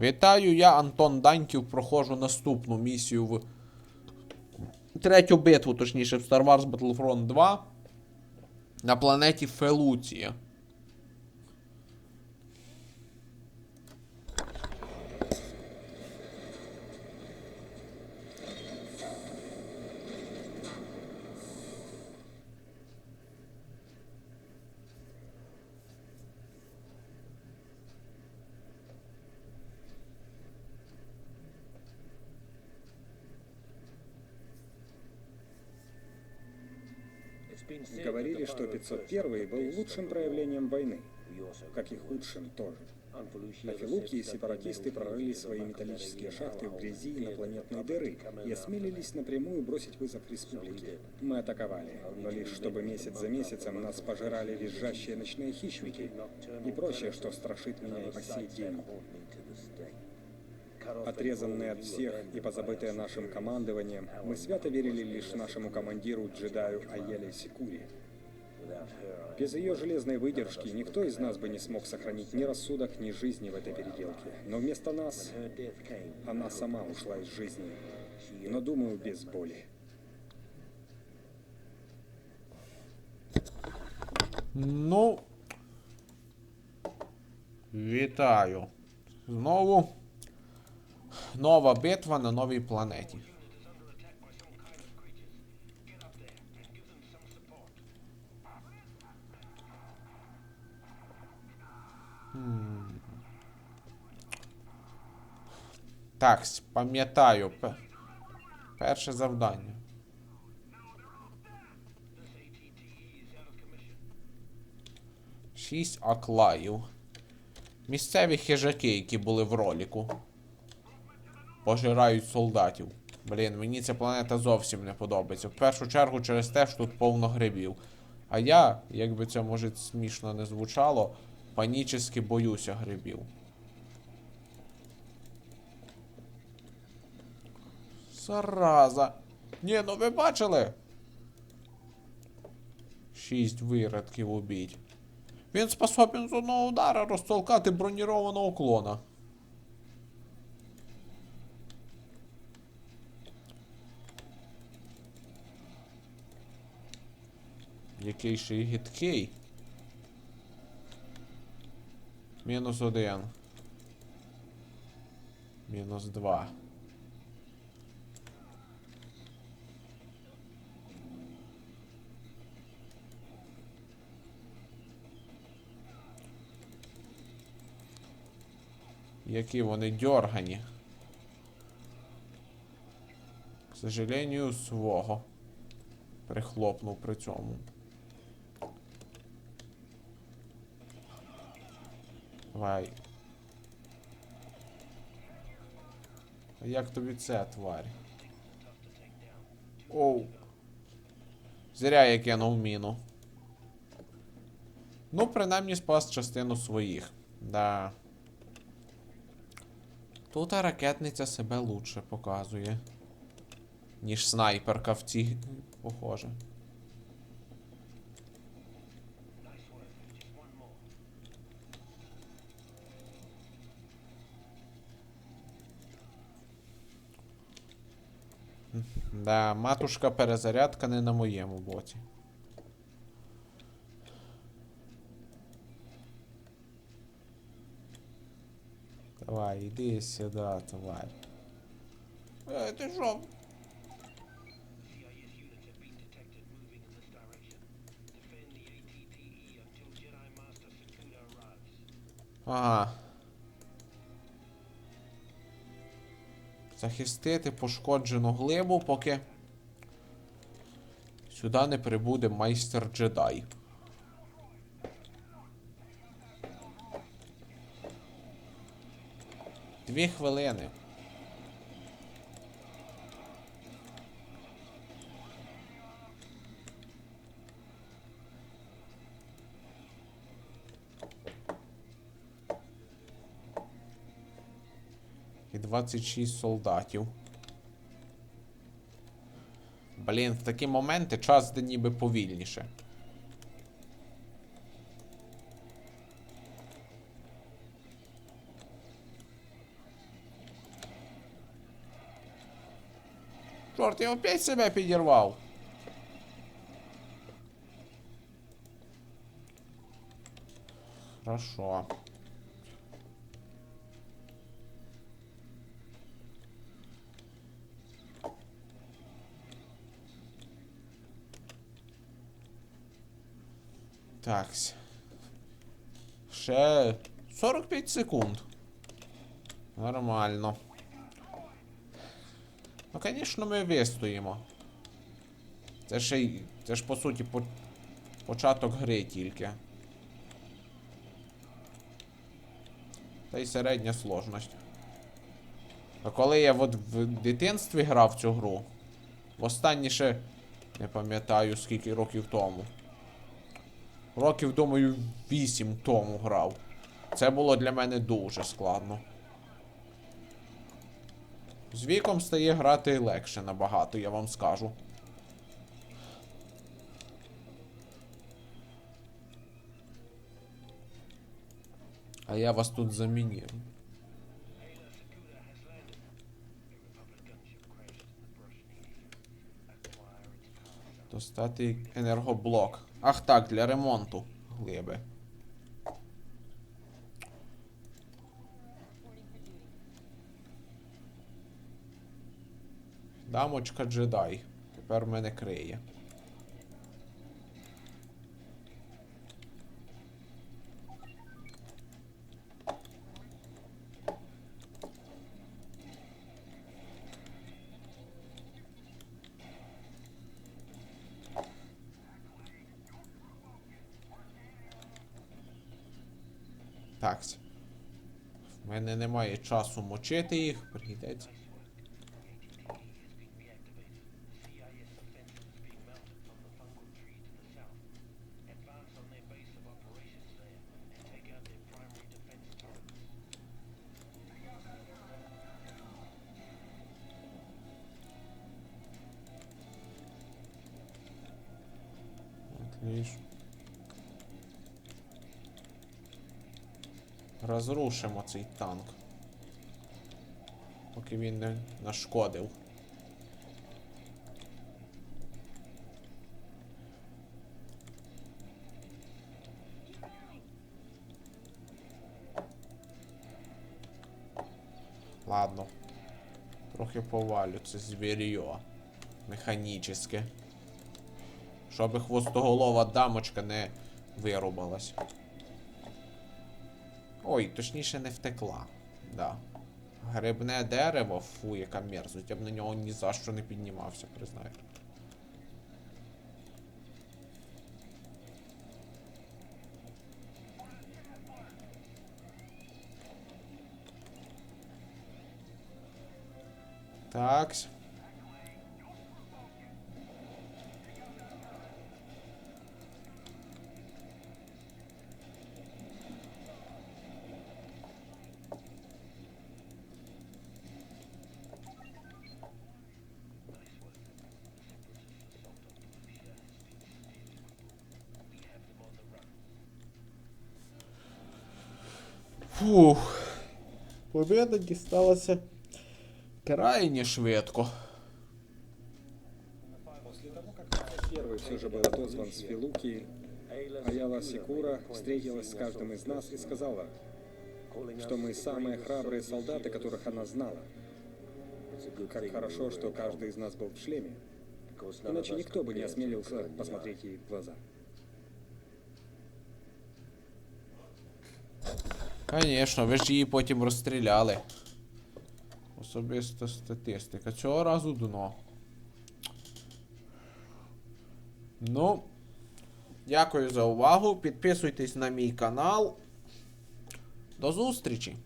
Вітаю, я Антон Даньків. Проходжу наступну місію в третю битву, точніше, в Star Wars Battlefront 2 на планеті Фелуція. Говорили, что 501 был лучшим проявлением войны, как и худшим тоже. На Филукии сепаратисты прорыли свои металлические шахты в грязи инопланетной дыры и осмелились напрямую бросить вызов республике. Мы атаковали, но лишь чтобы месяц за месяцем нас пожирали визжащие ночные хищники и прочее, что страшит меня и по сей день. Отрезанные от всех и позабытые нашим командованием, мы свято верили лишь нашему командиру джедаю Аеле Секури. Без ее железной выдержки никто из нас бы не смог сохранить ни рассудок, ни жизни в этой переделке. Но вместо нас она сама ушла из жизни. Но, думаю, без боли. Ну. Вітаю. Знову нова битва на новій планеті. М. Так, пам'ятаю. Перше завдання. Шість аклаїв. Місцеві хижаки, які були в роліку. Пожирають солдатів. Блін, мені ця планета зовсім не подобається. В першу чергу через те, що тут повно грибів. А я, як би це може смішно не звучало, панічески боюся грибів. Зараза. Ні, ну ви бачили? Шість виродків убіть. Він способен з одного удара розтолкати бронірованого клона. Який ще й гидкий. Мінус один. Мінус два. Які вони дьоргані. К сожалению, свого. Прихлопнув при цьому. Давай. Як тобі це, тварь? Оу. Зря я кинув міну. Ну, принаймні спас частину своїх. Да. Тут ракетниця себе лучше показує. Ніж снайперка в цій, похоже. Да, матушка перезарядка не на моєму боці. Давай, іди сюди, тварь. Е, ти що? Ага. Захистити пошкоджену глибу, поки сюди не прибуде майстер джедай. Дві хвилини. і 26 солдатів. Блін, в такі моменти час де ніби повільніше. Чорт, я опять себе підірвав. Хорошо. Такс. Ще 45 секунд. Нормально. Ну, звісно, ми вистоїмо. Це ще й. Це ж по суті по... початок гри тільки. Та й середня сложність. А коли я от в дитинстві грав цю гру, востаннє ще не пам'ятаю скільки років тому. Років, думаю, 8 тому грав. Це було для мене дуже складно. З віком стає грати легше набагато, я вам скажу. А я вас тут замінірую. Достати енергоблок. Ах так, для ремонту глиби. Дамочка джедай. Тепер мене криє. Так. В мене немає часу мочити їх, прийдеться. Розрушимо цей танк. Поки він не нашкодив. Ладно. Трохи повалю це звір'йо. Механічне. Щоб хвостоголова дамочка не вирубалась. Ой, точніше не втекла. Да. Грибне дерево, фу, яка мерзость. Я б на нього ні за що не піднімався, признаю. Такс. Фух. Победа дісталася крайне швидко. После того, как первый все же был отозван с Филуки, Аяла Секура встретилась с каждым из нас и сказала, что мы самые храбрые солдаты, которых она знала. Как хорошо, что каждый из нас был в шлеме. Иначе никто бы не осмелился посмотреть ей в глаза. Звісно, ви ж її потім розстріляли. Особиста статистика. Цього разу дно. Ну. Дякую за увагу. Підписуйтесь на мій канал. До зустрічі!